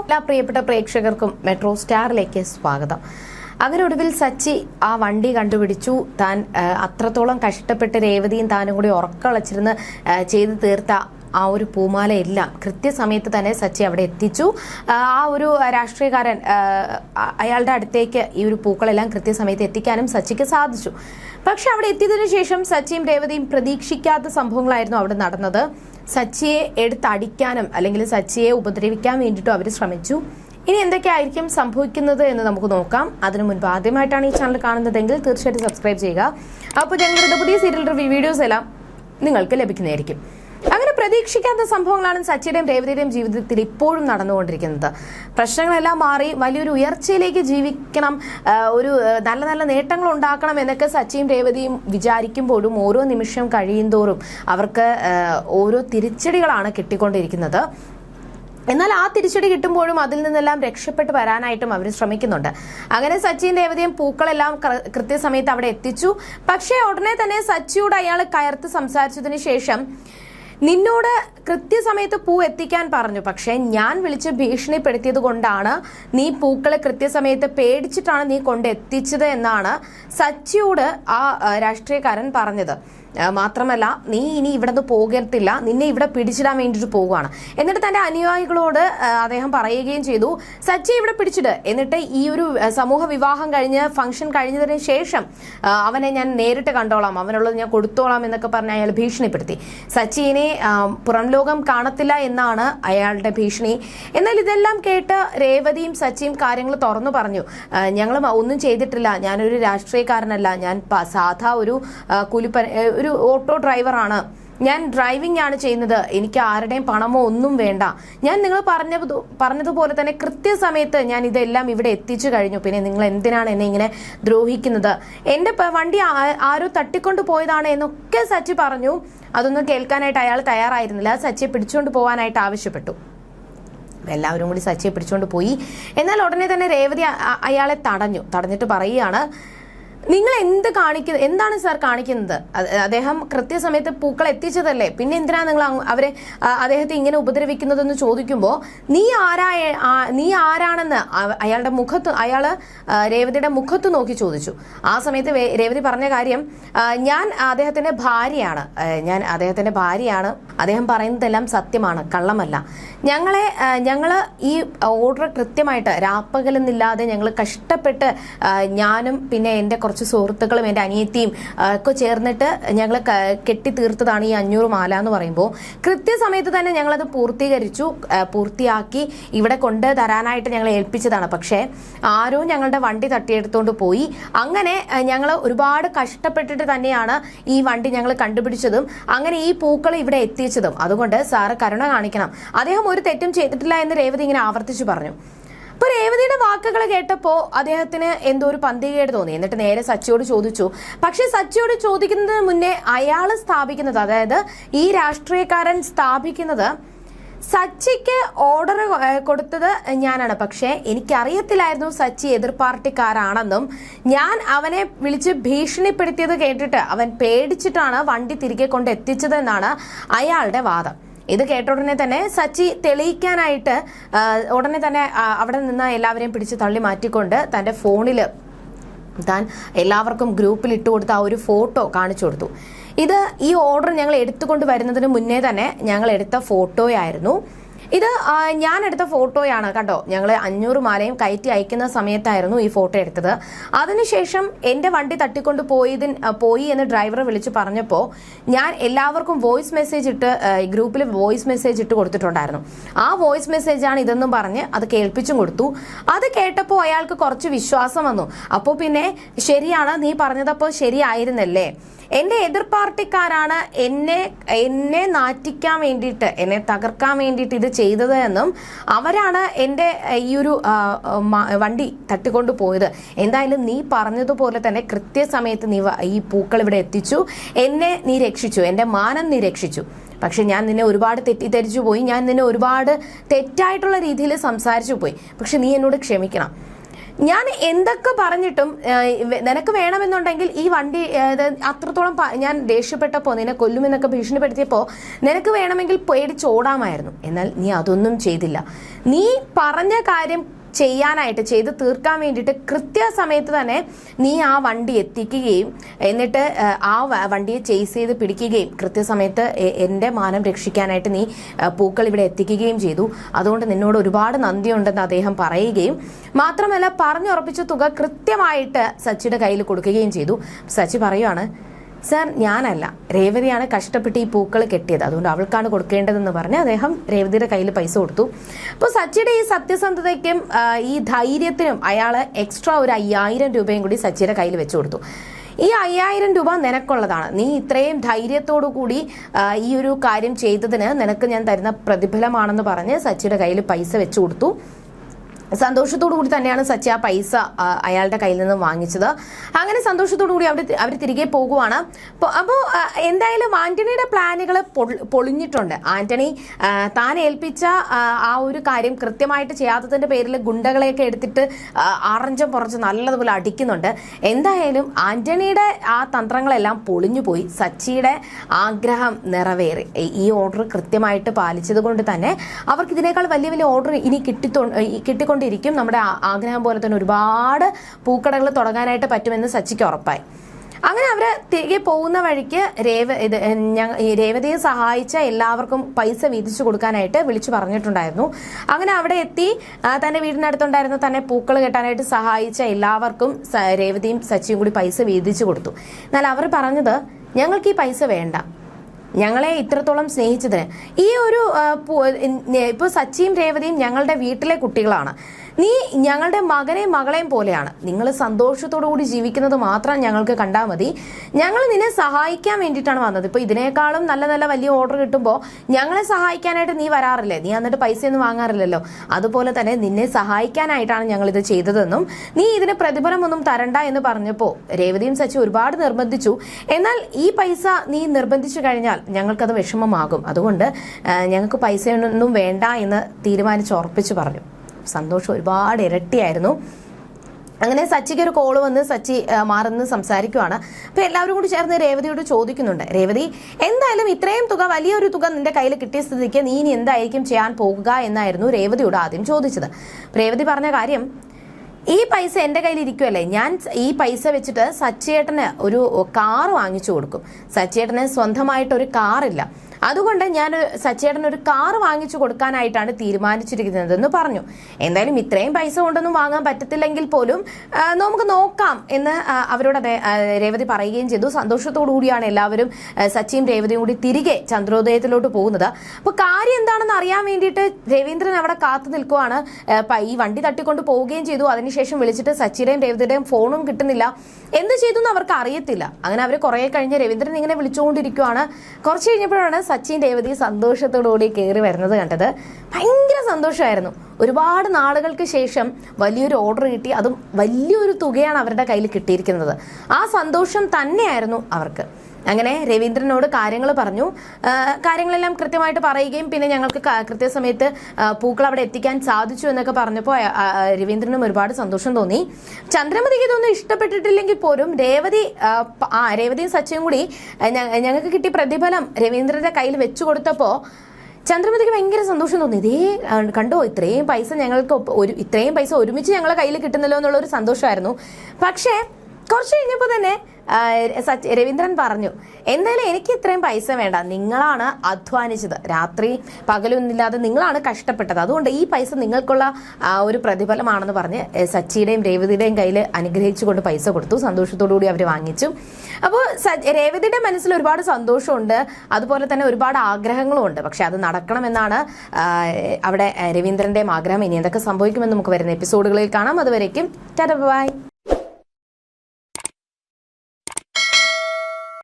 എല്ലാ പ്രിയപ്പെട്ട പ്രേക്ഷകർക്കും മെട്രോ സ്റ്റാറിലേക്ക് സ്വാഗതം. അങ്ങനെ ഒടുവിൽ സച്ചി ആ വണ്ടി കണ്ടുപിടിച്ചു. താൻ അത്രത്തോളം കഷ്ടപ്പെട്ട് രേവതിയും താനും കൂടി ഉറക്കളച്ചിരുന്ന് ചെയ്തു തീർത്ത ആ ഒരു പൂമാലയെല്ലാം കൃത്യസമയത്ത് തന്നെ സച്ചി അവിടെ എത്തിച്ചു. ആ, ഒരു രാഷ്ട്രീയക്കാരൻ അയാളുടെ അടുത്തേക്ക് ഈ ഒരു പൂക്കളെല്ലാം കൃത്യസമയത്ത് എത്തിക്കാനും സച്ചിക്ക് സാധിച്ചു. പക്ഷെ അവിടെ എത്തിയതിനു ശേഷം സച്ചിയും രേവതിയും പ്രതീക്ഷിക്കാത്ത സംഭവങ്ങളായിരുന്നു അവിടെ നടന്നത്. സച്ചിയെ എടുത്തടിക്കാനും അല്ലെങ്കിൽ സച്ചിയെ ഉപദ്രവിക്കാൻ വേണ്ടിയിട്ടും അവർ ശ്രമിച്ചു. ഇനി എന്തൊക്കെയായിരിക്കും സംഭവിക്കുന്നത് എന്ന് നമുക്ക് നോക്കാം. അതിനു മുൻപ് ആദ്യമായിട്ടാണ് ഈ ചാനൽ കാണുന്നതെങ്കിൽ തീർച്ചയായിട്ടും സബ്സ്ക്രൈബ് ചെയ്യുക. അപ്പോൾ ഞങ്ങളുടെ പുതിയ സീരിയൽ റിവ്യൂ വീഡിയോസ് എല്ലാം നിങ്ങൾക്ക് ലഭിക്കുന്നതായിരിക്കും. പ്രതീക്ഷിക്കാത്ത സംഭവങ്ങളാണ് സച്ചിയുടെയും രേവതിയുടെയും ജീവിതത്തിൽ ഇപ്പോഴും നടന്നുകൊണ്ടിരിക്കുന്നത്. പ്രശ്നങ്ങളെല്ലാം മാറി വലിയൊരു ഉയർച്ചയിലേക്ക് ജീവിക്കണം ഒരു നല്ല നല്ല നേട്ടങ്ങൾ ഉണ്ടാക്കണം എന്നൊക്കെ സച്ചിയും രേവതിയും വിചാരിക്കുമ്പോഴും ഓരോ നിമിഷം കഴിയുന്തോറും അവർക്ക് ഓരോ തിരിച്ചടികളാണ് കിട്ടിക്കൊണ്ടിരിക്കുന്നത്. എന്നാൽ ആ തിരിച്ചടി കിട്ടുമ്പോഴും അതിൽ നിന്നെല്ലാം രക്ഷപ്പെട്ട് വരാനായിട്ടും അവർ ശ്രമിക്കുന്നുണ്ട്. അങ്ങനെ സച്ചിൻ രേവതിയും പൂക്കളെല്ലാം കൃത്യസമയത്ത് അവിടെ എത്തിച്ചു. പക്ഷേ ഉടനെ തന്നെ സച്ചിയോട് അയാൾ കയർത്ത് സംസാരിച്ചതിന് ശേഷം നിന്നോട് കൃത്യസമയത്ത് പൂ എത്തിക്കാൻ പറഞ്ഞു. പക്ഷേ ഞാൻ വിളിച്ച് ഭീഷണിപ്പെടുത്തിയത് കൊണ്ടാണ് നീ പൂക്കളെ കൃത്യസമയത്ത് പേടിച്ചിട്ടാണ് നീ കൊണ്ടെത്തിച്ചത് എന്നാണ് സച്ചിയോട് ആ രാഷ്ട്രീയക്കാരൻ പറഞ്ഞത്. മാത്രമല്ല നീ ഇനി ഇവിടെ നിന്ന് പോകത്തില്ല. നിന്നെ ഇവിടെ പിടിച്ചിടാൻ വേണ്ടിയിട്ട് പോവുകയാണ്. എന്നിട്ട് തന്റെ അനുയായികളോട് അദ്ദേഹം പറയുകയും ചെയ്തു സച്ചി ഇവിടെ പിടിച്ചിട്. എന്നിട്ട് ഈ ഒരു സമൂഹ വിവാഹം കഴിഞ്ഞ് ഫംഗ്ഷൻ കഴിഞ്ഞതിന് ശേഷം അവനെ ഞാൻ നേരിട്ട് കണ്ടോളാം. അവനുള്ളത് ഞാൻ കൊടുത്തോളാം എന്നൊക്കെ പറഞ്ഞ് അയാൾ ഭീഷണിപ്പെടുത്തി. സച്ചിനെ പുറം ലോകം കാണത്തില്ല എന്നാണ് അയാളുടെ ഭീഷണി. എന്നാൽ ഇതെല്ലാം കേട്ട് രേവതിയും സച്ചിയും കാര്യങ്ങൾ തുറന്നു പറഞ്ഞു. ഞങ്ങൾ ഒന്നും ചെയ്തിട്ടില്ല. ഞാനൊരു രാഷ്ട്രീയക്കാരനല്ല. ഞാൻ സാധാ ഒരു കുലിപ്പ ഒരു ഓട്ടോ ഡ്രൈവറാണ്. ഞാൻ ഡ്രൈവിംഗ് ആണ് ചെയ്യുന്നത്. എനിക്ക് ആരുടെയും പണമോ ഒന്നും വേണ്ട. ഞാൻ നിങ്ങൾ പറഞ്ഞ പറഞ്ഞതുപോലെ തന്നെ കൃത്യസമയത്ത് ഞാൻ ഇതെല്ലാം ഇവിടെ എത്തിച്ചു കഴിഞ്ഞു. പിന്നെ നിങ്ങൾ എന്തിനാണ് എന്നെ ഇങ്ങനെ ദ്രോഹിക്കുന്നത്? എന്റെ വണ്ടി ആരോ തട്ടിക്കൊണ്ട് പോയതാണ് എന്നൊക്കെ സച്ചി പറഞ്ഞു. അതൊന്നും കേൾക്കാനായിട്ട് അയാൾ തയ്യാറായിരുന്നില്ല. സച്ചിയെ പിടിച്ചുകൊണ്ട് പോകാനായിട്ട് ആവശ്യപ്പെട്ടു. എല്ലാവരും കൂടി സച്ചിയെ പിടിച്ചുകൊണ്ട് പോയി. എന്നാൽ ഉടനെ തന്നെ രേവതി അയാളെ തടഞ്ഞു. തടഞ്ഞിട്ട് പറയുകയാണ് നിങ്ങൾ എന്ത് കാണിക്കുന്നത് എന്താണ് സാർ കാണിക്കുന്നത്? അദ്ദേഹം കൃത്യസമയത്ത് പൂക്കൾ എത്തിച്ചതല്ലേ? പിന്നെ എന്തിനാ നിങ്ങൾ അവരെ അദ്ദേഹത്തെ ഇങ്ങനെ ഉപദ്രവിക്കുന്നതെന്ന് ചോദിക്കുമ്പോൾ നീ ആരാ നീ ആരാണെന്ന്? അയാളുടെ മുഖത്ത് അയാൾ രേവതിയുടെ മുഖത്ത് നോക്കി ചോദിച്ചു. ആ സമയത്ത് രേവതി പറഞ്ഞ കാര്യം ഞാൻ അദ്ദേഹത്തിന്റെ ഭാര്യയാണ്. ഞാൻ അദ്ദേഹത്തിന്റെ ഭാര്യയാണ്. അദ്ദേഹം പറയുന്നതെല്ലാം സത്യമാണ് കള്ളമല്ല. ഞങ്ങളെ ഞങ്ങൾ ഈ ഓർഡർ കൃത്യമായിട്ട് രാപ്പകലെന്നില്ലാതെ ഞങ്ങൾ കഷ്ടപ്പെട്ട് ഞാനും പിന്നെ എന്റെ കുറച്ച് സുഹൃത്തുക്കളും എന്റെ അനിയത്തിയും ഒക്കെ ചേർന്നിട്ട് ഞങ്ങൾ കെട്ടി തീർത്തതാണ് ഈ അഞ്ഞൂറ് മാല എന്ന് പറയുമ്പോൾ. കൃത്യസമയത്ത് തന്നെ ഞങ്ങളത് പൂർത്തീകരിച്ചു. പൂർത്തിയാക്കി ഇവിടെ കൊണ്ട് തരാനായിട്ട് ഞങ്ങൾ ഏൽപ്പിച്ചതാണ്. പക്ഷേ ആരോ ഞങ്ങളുടെ വണ്ടി തട്ടിയെടുത്തുകൊണ്ട് പോയി. അങ്ങനെ ഞങ്ങൾ ഒരുപാട് കഷ്ടപ്പെട്ടിട്ട് തന്നെയാണ് ഈ വണ്ടി ഞങ്ങൾ കണ്ടുപിടിച്ചതും അങ്ങനെ ഈ പൂക്കൾ ഇവിടെ എത്തിച്ചതും. അതുകൊണ്ട് സാറ് കരുണ കാണിക്കണം. അദ്ദേഹം ഒരു തെറ്റും ചെയ്തിട്ടില്ല എന്ന് രേവതി ഇങ്ങനെ ആവർത്തിച്ചു പറഞ്ഞു. അപ്പൊ രേവതിയുടെ വാക്കുകൾ കേട്ടപ്പോ അദ്ദേഹത്തിന് എന്തോ ഒരു പന്തികേട് തോന്നി. എന്നിട്ട് നേരെ സച്ചിയോട് ചോദിച്ചു. പക്ഷെ സച്ചിയോട് ചോദിക്കുന്നതിന് മുന്നേ അയാൾ സ്ഥാപിക്കുന്നത് അതായത് ഈ രാഷ്ട്രീയക്കാരൻ സ്ഥാപിക്കുന്നത് സച്ചിക്ക് ഓർഡർ കൊടുത്തത് ഞാനാണ്. പക്ഷേ എനിക്കറിയത്തില്ലായിരുന്നു സച്ചി എതിർ പാർട്ടിക്കാരാണെന്നും. ഞാൻ അവനെ വിളിച്ച് ഭീഷണിപ്പെടുത്തിയത് കേട്ടിട്ട് അവൻ പേടിച്ചിട്ടാണ് വണ്ടി തിരികെ കൊണ്ട് എത്തിച്ചതെന്നാണ് അയാളുടെ വാദം. ഇത് കേട്ട ഉടനെ തന്നെ സച്ചി തെളിയിക്കാനായിട്ട് ഉടനെ തന്നെ അവിടെ നിന്ന് എല്ലാവരെയും പിടിച്ച് തള്ളി മാറ്റിക്കൊണ്ട് തന്റെ ഫോണിൽ താൻ എല്ലാവർക്കും ഗ്രൂപ്പിൽ ഇട്ട് കൊടുത്ത ആ ഒരു ഫോട്ടോ കാണിച്ചു കൊടുത്തു. ഇത് ഈ ഓർഡർ ഞങ്ങൾ എടുത്തുകൊണ്ട് വരുന്നതിന് മുന്നേ തന്നെ ഞങ്ങൾ എടുത്ത ഫോട്ടോയായിരുന്നു. ഇത് ഞാൻ എടുത്ത ഫോട്ടോയാണ്. കണ്ടോ? ഞങ്ങൾ അഞ്ഞൂറ് മാലയും കയറ്റി അയക്കുന്ന സമയത്തായിരുന്നു ഈ ഫോട്ടോ എടുത്തത്. അതിനുശേഷം എന്റെ വണ്ടി തട്ടിക്കൊണ്ട് പോയതിന് പോയി എന്ന് ഡ്രൈവറെ വിളിച്ച് പറഞ്ഞപ്പോൾ ഞാൻ എല്ലാവർക്കും വോയിസ് മെസ്സേജ് ഇട്ട് ഗ്രൂപ്പിൽ വോയിസ് മെസ്സേജ് ഇട്ട് കൊടുത്തിട്ടുണ്ടായിരുന്നു. ആ വോയിസ് മെസ്സേജാണ് ഇതെന്നും പറഞ്ഞ് അത് കേൾപ്പിച്ചും കൊടുത്തു. അത് കേട്ടപ്പോൾ അയാൾക്ക് കുറച്ച് വിശ്വാസം വന്നു. അപ്പോൾ പിന്നെ ശരിയാണ് നീ പറഞ്ഞതപ്പോൾ ശരിയായിരുന്നല്ലേ? എന്റെ എതിർ പാർട്ടിക്കാരാണ് എന്നെ എന്നെ നാറ്റിക്കാൻ വേണ്ടിയിട്ട് എന്നെ തകർക്കാൻ വേണ്ടിയിട്ട് ഇത് ചെയ്തത് എന്നും അവരാണ് എന്റെ ഈ ഒരു വണ്ടി തട്ടിക്കൊണ്ട് പോയത്. എന്തായാലും നീ പറഞ്ഞതുപോലെ തന്നെ കൃത്യസമയത്ത് നീ ഈ പൂക്കൾ ഇവിടെ എത്തിച്ചു. എന്നെ നീ രക്ഷിച്ചു. എന്റെ മാനം നീ രക്ഷിച്ചു. പക്ഷെ ഞാൻ നിന്നെ ഒരുപാട് തെറ്റിദ്ധരിച്ചു പോയി. ഞാൻ നിന്നെ ഒരുപാട് തെറ്റായിട്ടുള്ള രീതിയിൽ സംസാരിച്ചു പോയി. പക്ഷെ നീ എന്നോട് ക്ഷമിക്കണം. ഞാൻ എന്തൊക്കെ പറഞ്ഞിട്ടും നിനക്ക് വേണമെന്നുണ്ടെങ്കിൽ ഈ വണ്ടി അത്രത്തോളം ഞാൻ ദേഷ്യപ്പെട്ടപ്പോൾ നിന്നെ കൊല്ലുമെന്നൊക്കെ ഭീഷണിപ്പെടുത്തിയപ്പോൾ നിനക്ക് വേണമെങ്കിൽ പേടിച്ചോടാമായിരുന്നു എന്നാൽ നീ അതൊന്നും ചെയ്തില്ല. നീ പറഞ്ഞ കാര്യം ചെയ്യാനായിട്ട് ചെയ്ത് തീർക്കാൻ വേണ്ടിയിട്ട് കൃത്യസമയത്ത് തന്നെ നീ ആ വണ്ടി എത്തിക്കുകയും എന്നിട്ട് ആ, വണ്ടിയെ ചേസ് ചെയ്ത് പിടിക്കുകയും കൃത്യസമയത്ത് എന്റെ മാനം രക്ഷിക്കാനായിട്ട് നീ പൂക്കൾ ഇവിടെ എത്തിക്കുകയും ചെയ്തു. അതുകൊണ്ട് നിന്നോട് ഒരുപാട് നന്ദിയുണ്ടെന്ന് അദ്ദേഹം പറയുകയും മാത്രമല്ല പറഞ്ഞുറപ്പിച്ച തുക കൃത്യമായിട്ട് സച്ചിയുടെ കയ്യിൽ കൊടുക്കുകയും ചെയ്തു. സച്ചി പറയുവാണ് സർ ഞാനല്ല. രേവതിയാണ് കഷ്ടപ്പെട്ട് ഈ പൂക്കൾ കെട്ടിയത്. അതുകൊണ്ട് അവൾക്കാണ് കൊടുക്കേണ്ടതെന്ന് പറഞ്ഞ് അദ്ദേഹം രേവതിയുടെ കയ്യിൽ പൈസ കൊടുത്തു. അപ്പോൾ സച്ചിയുടെ ഈ സത്യസന്ധതയ്ക്കും ഈ ധൈര്യത്തിനും അയാൾ എക്സ്ട്രാ ഒരു അയ്യായിരം രൂപയും കൂടി സച്ചിയുടെ കയ്യിൽ വെച്ചു കൊടുത്തു. ഈ അയ്യായിരം രൂപ നിനക്കുള്ളതാണ്. നീ ഇത്രയും ധൈര്യത്തോടു കൂടി ഈ ഒരു കാര്യം ചെയ്തതിന് നിനക്ക് ഞാൻ തരുന്ന പ്രതിഫലമാണെന്ന് പറഞ്ഞ് സച്ചിയുടെ കയ്യിൽ പൈസ വെച്ചു കൊടുത്തു. സന്തോഷത്തോടു കൂടി തന്നെയാണ് സച്ചി ആ പൈസ അയാളുടെ കയ്യിൽ നിന്ന് വാങ്ങിച്ചത്. അങ്ങനെ സന്തോഷത്തോടു കൂടി അവർ അവർ തിരികെ പോകുവാണ്. അപ്പോൾ എന്തായാലും ആന്റണിയുടെ പ്ലാനുകൾ പൊളിഞ്ഞിട്ടുണ്ട്. ആന്റണി താൻ ഏൽപ്പിച്ച ആ, ഒരു കാര്യം കൃത്യമായിട്ട് ചെയ്യാത്തതിന്റെ പേരിൽ ഗുണ്ടകളെയൊക്കെ എടുത്തിട്ട് ആ, ആറഞ്ചം പുറച്ച് നല്ലതുപോലെ അടിക്കുന്നുണ്ട്. എന്തായാലും ആന്റണിയുടെ ആ തന്ത്രങ്ങളെല്ലാം പൊളിഞ്ഞു പോയി സച്ചിയുടെ ആഗ്രഹം നിറവേറി. ഈ- ഓർഡർ കൃത്യമായിട്ട് പാലിച്ചത് കൊണ്ട് തന്നെ അവർക്ക് ഇതിനേക്കാൾ വലിയ വലിയ ഓർഡർ ഇനി കിട്ടിത്തോ ഈ കിട്ടിക്കൊണ്ടിരിക്കും നമ്മുടെ ആഗ്രഹം പോലെ തന്നെ ഒരുപാട് പൂക്കടകൾ തുടങ്ങാനായിട്ട് പറ്റുമെന്ന് സച്ചിക്ക് ഉറപ്പായി. അങ്ങനെ അവർ തിരികെ പോകുന്ന വഴിക്ക് രേവ ഇത് രേവതിയെ സഹായിച്ച എല്ലാവർക്കും പൈസ വീതിച്ചു കൊടുക്കാനായിട്ട് വിളിച്ചു പറഞ്ഞിട്ടുണ്ടായിരുന്നു. അങ്ങനെ അവിടെ എത്തി തന്റെ വീടിനടുത്തുണ്ടായിരുന്ന തന്നെ പൂക്കൾ കെട്ടാനായിട്ട് സഹായിച്ച എല്ലാവർക്കും രേവതിയും സച്ചിയും കൂടി പൈസ വീതിച്ചു കൊടുത്തു. എന്നാൽ അവർ പറഞ്ഞത് ഞങ്ങൾക്ക് ഈ പൈസ വേണ്ട. ഞങ്ങളെ ഇത്രത്തോളം സ്നേഹിച്ചതിന്. ഈ ഒരു ഇപ്പോൾ സച്ചിയും രേവതിയും ഞങ്ങളുടെ വീട്ടിലെ കുട്ടികളാണ്. നീ ഞങ്ങളുടെ മകനെയും മകളെയും പോലെയാണ്. നിങ്ങൾ സന്തോഷത്തോടു കൂടി ജീവിക്കുന്നത് മാത്രം ഞങ്ങൾക്ക് കണ്ടാൽ മതി. ഞങ്ങൾ നിന്നെ സഹായിക്കാൻ വേണ്ടിയിട്ടാണ് വന്നത്. ഇപ്പൊ ഇതിനേക്കാളും നല്ല നല്ല വലിയ ഓർഡർ കിട്ടുമ്പോൾ ഞങ്ങളെ സഹായിക്കാനായിട്ട് നീ വരാറില്ലേ? നീ എന്നിട്ട് പൈസയൊന്നും വാങ്ങാറില്ലല്ലോ. അതുപോലെ തന്നെ നിന്നെ സഹായിക്കാനായിട്ടാണ് ഞങ്ങൾ ഇത് ചെയ്തതെന്നും നീ ഇതിന് പ്രതിഫലമൊന്നും തരണ്ട എന്ന് പറഞ്ഞപ്പോൾ രേവതിയും സച്ചി ഒരുപാട് നിർബന്ധിച്ചു. എന്നാൽ ഈ പൈസ നീ നിർബന്ധിച്ചു കഴിഞ്ഞാൽ ഞങ്ങൾക്കത് വിഷമമാകും. അതുകൊണ്ട് ഞങ്ങൾക്ക് പൈസയൊന്നും വേണ്ട എന്ന് തീരുമാനിച്ച് ഉറപ്പിച്ചു പറഞ്ഞു. സന്തോഷം ഒരുപാട് ഇരട്ടിയായിരുന്നു. അങ്ങനെ സച്ചിക്ക് ഒരു കോൾ വന്ന് സച്ചി മാറുന്ന സംസാരിക്കുവാണ്. അപ്പൊ എല്ലാവരും കൂടി ചേർന്ന് രേവതിയോട് ചോദിക്കുന്നുണ്ട്. രേവതി എന്തായാലും ഇത്രയും തുക വലിയൊരു തുക നിന്റെ കയ്യിൽ കിട്ടിയ സ്ഥിതിക്ക് നീ ഇനി എന്തായിരിക്കും ചെയ്യാൻ പോകുക എന്നായിരുന്നു രേവതിയോട് ആദ്യം ചോദിച്ചത്. രേവതി പറഞ്ഞ കാര്യം ഈ പൈസ എന്റെ കയ്യിൽ ഇരിക്കുമല്ലേ ഞാൻ ഈ പൈസ വെച്ചിട്ട് സച്ചേട്ടന് ഒരു കാർ വാങ്ങിച്ചു കൊടുക്കും. സച്ചേട്ടന് സ്വന്തമായിട്ട് ഒരു കാറില്ല. അതുകൊണ്ട് ഞാൻ സച്ചേട്ടൻ ഒരു കാർ വാങ്ങിച്ചു കൊടുക്കാനായിട്ടാണ് തീരുമാനിച്ചിരിക്കുന്നതെന്ന് പറഞ്ഞു. എന്തായാലും ഇത്രയും പൈസ കൊണ്ടൊന്നും വാങ്ങാൻ പറ്റത്തില്ലെങ്കിൽ പോലും നമുക്ക് നോക്കാം എന്ന് അവരോട് രേവതി പറയുകയും ചെയ്തു. സന്തോഷത്തോടു കൂടിയാണ് എല്ലാവരും സച്ചിയും രേവതിയും കൂടി തിരികെ ചന്ദ്രോദയത്തിലോട്ട് പോകുന്നത്. അപ്പോൾ കാര്യം എന്താണെന്ന് അറിയാൻ വേണ്ടിയിട്ട് രവീന്ദ്രൻ അവിടെ കാത്തു നിൽക്കുവാണ്. ഈ വണ്ടി തട്ടിക്കൊണ്ട് പോവുകയും ചെയ്തു. അതിനുശേഷം വിളിച്ചിട്ട് സച്ചിയുടെയും രേവതിയുടെയും ഫോണും കിട്ടുന്നില്ല. എന്ത് ചെയ്തു എന്ന് അവർക്ക് അറിയത്തില്ല. അങ്ങനെ അവർ കുറെ കഴിഞ്ഞ് രവീന്ദ്രൻ ഇങ്ങനെ വിളിച്ചുകൊണ്ടിരിക്കുവാണ്. കുറച്ച് കഴിഞ്ഞപ്പോഴാണ് സച്ചിൻ രേവതി സന്തോഷത്തോടുകൂടി കയറി വരുന്നത് കണ്ടത് ഭയങ്കര സന്തോഷമായിരുന്നു. ഒരുപാട് നാളുകൾക്ക് ശേഷം വലിയൊരു ഓർഡർ കിട്ടി. അതും വലിയൊരു തുകയാണ് അവരുടെ കയ്യിൽ കിട്ടിയിരിക്കുന്നത്. ആ സന്തോഷം തന്നെയായിരുന്നു അവർക്ക്. അങ്ങനെ രവീന്ദ്രനോട് കാര്യങ്ങൾ പറഞ്ഞു. കാര്യങ്ങളെല്ലാം കൃത്യമായിട്ട് പറയുകയും പിന്നെ ഞങ്ങൾക്ക് കൃത്യസമയത്ത് പൂക്കൾ അവിടെ എത്തിക്കാൻ സാധിച്ചു എന്നൊക്കെ പറഞ്ഞപ്പോൾ രവീന്ദ്രനും ഒരുപാട് സന്തോഷം തോന്നി. ചന്ദ്രമതിക്ക് ഇതൊന്നും ഇഷ്ടപ്പെട്ടിട്ടില്ലെങ്കിൽ പോലും രേവതി ആ, രേവതിയും സച്ചയും കൂടി ഞങ്ങൾക്ക് കിട്ടിയ പ്രതിഫലം രവീന്ദ്രന്റെ കയ്യിൽ വെച്ചു കൊടുത്തപ്പോൾ ചന്ദ്രമതിക്ക് ഭയങ്കര സന്തോഷം തോന്നി. ഇതേ കണ്ടോ ഇത്രയും പൈസ ഞങ്ങൾക്ക് ഒരു ഇത്രയും പൈസ ഒരുമിച്ച് ഞങ്ങളെ കയ്യിൽ കിട്ടുന്നല്ലോ എന്നുള്ള ഒരു സന്തോഷമായിരുന്നു. പക്ഷേ കുറച്ച് കഴിഞ്ഞപ്പോൾ തന്നെ രവീന്ദ്രൻ പറഞ്ഞു എന്തായാലും എനിക്ക് ഇത്രയും പൈസ വേണ്ട. നിങ്ങളാണ് അധ്വാനിച്ചത്. രാത്രി പകലൊന്നുമില്ലാതെ നിങ്ങളാണ് കഷ്ടപ്പെട്ടത്. അതുകൊണ്ട് ഈ പൈസ നിങ്ങൾക്കുള്ള ഒരു പ്രതിഫലമാണെന്ന് പറഞ്ഞ് സച്ചിയുടെയും രേവതിയുടെയും കയ്യിൽ അനുഗ്രഹിച്ചുകൊണ്ട് പൈസ കൊടുത്തു. സന്തോഷത്തോടു കൂടി അവർ വാങ്ങിച്ചു. അപ്പോൾ രേവതിയുടെ മനസ്സിൽ ഒരുപാട് സന്തോഷമുണ്ട്. അതുപോലെ തന്നെ ഒരുപാട് ആഗ്രഹങ്ങളും ഉണ്ട്. പക്ഷെ അത് നടക്കണമെന്നാണ് അവിടെ രവീന്ദ്രന്റെയും ആഗ്രഹം. ഇനി എന്തൊക്കെ സംഭവിക്കുമെന്ന് നമുക്ക് വരുന്ന എപ്പിസോഡുകളിൽ കാണാം. അതുവരേക്കും ടാറ്റ ബൈ.